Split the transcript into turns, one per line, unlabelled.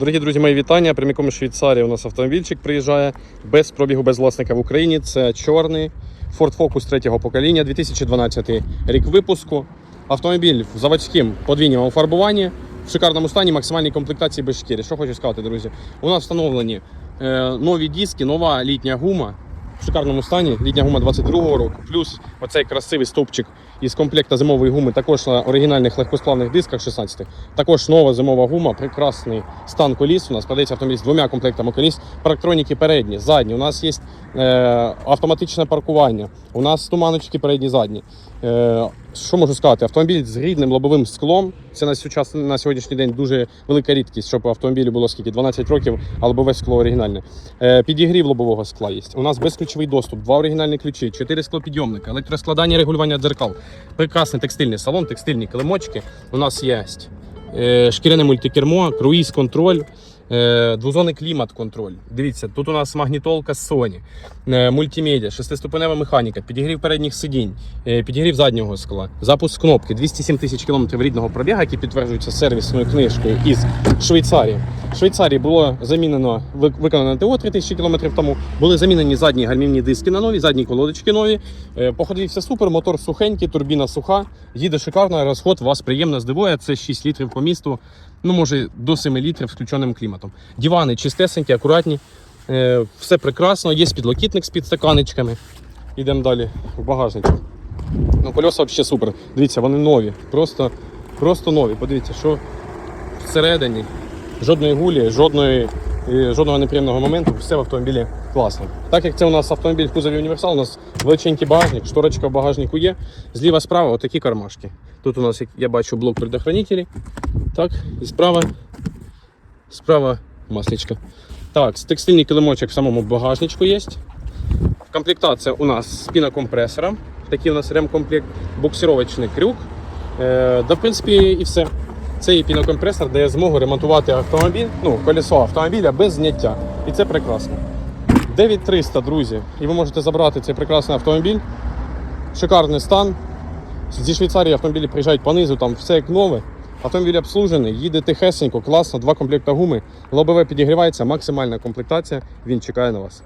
Дорогі друзі, мої вітання. Прямиком із Швейцарії у нас автомобільчик приїжджає без пробігу, без власника в Україні. Це чорний Ford Focus третього покоління, 2012 рік випуску. Автомобіль в заводським подвійному фарбуванні, в шикарному стані, максимальній комплектації без шкіри. Що хочу сказати, друзі? У нас встановлені е, нові диски, нова літня гума. В шикарному стані літня гума 22-го року, плюс оцей красивий стовпчик із комплекта зимової гуми, також на оригінальних легкосплавних дисках 16 Також нова зимова гума, прекрасний стан коліс. У нас продається автомобіль з двома комплектами коліс. Парктроніки передні, задні. У нас є е, автоматичне паркування. У нас туманочки передні, задні. Е, що можу сказати? Автомобіль з рідним лобовим склом. Це на, сучас, на сьогоднішній день дуже велика рідкість, щоб автомобілю було скільки 12 років, а лобове скло оригінальне. Е, підігрів лобового скла є. У нас безключовий доступ, два оригінальні ключі, чотири склопідйомника, електроскладання, регулювання дзеркал. Прекрасний текстильний салон, текстильні килимочки. У нас є е, шкіряне мультикермо, круїз контроль. е, Двозонний клімат контроль. Дивіться, тут у нас магнітолка Sony, е, мультимедіа, шестиступенева механіка, підігрів передніх сидінь, підігрів заднього скла, запуск кнопки, 207 тисяч кілометрів рідного пробігу, який підтверджується сервісною книжкою із Швейцарії. В Швейцарії було замінено ви- виконано ТО 3000 кілометрів тому. Були замінені задні гальмівні диски на нові, задні колодочки нові. Е, По все супер, мотор сухенький, турбіна суха, їде шикарно, розход вас приємно здивує. Це 6 літрів по місту, ну може до 7 літрів з включеним кліматом. Дивани чистесенькі, акуратні, е, все прекрасно. Є підлокітник з підстаканечками. Йдемо далі в багажничок. Ну, колеса взагалі супер. Дивіться, вони нові. Просто, просто нові. Подивіться, що всередині. Жодної гулі, жодної, е, жодного неприємного моменту, все в автомобілі класно. Так як це у нас автомобіль в кузові універсал, у нас величенький багажник, шторочка в багажнику є. Зліва справа отакі кармашки. Тут у нас, як я бачу, блок предохранителей. Так, і справа, справа масличка. Так, текстильний килимочок в самому багажничку є. Комплектація у нас з пінокомпресором. Такий у нас ремкомплект, буксировочний крюк. Е, да, в принципі, і все. Цей пінокомпресор дає змогу ремонтувати автомобіль, ну, колесо автомобіля без зняття. І це прекрасно. 9300, друзі. І ви можете забрати цей прекрасний автомобіль. Шикарний стан. Зі Швейцарії автомобілі приїжджають по низу, там все як нове. Автомобіль обслужений, їде тихесенько, класно, два комплекти гуми. Лобове підігрівається, максимальна комплектація. Він чекає на вас.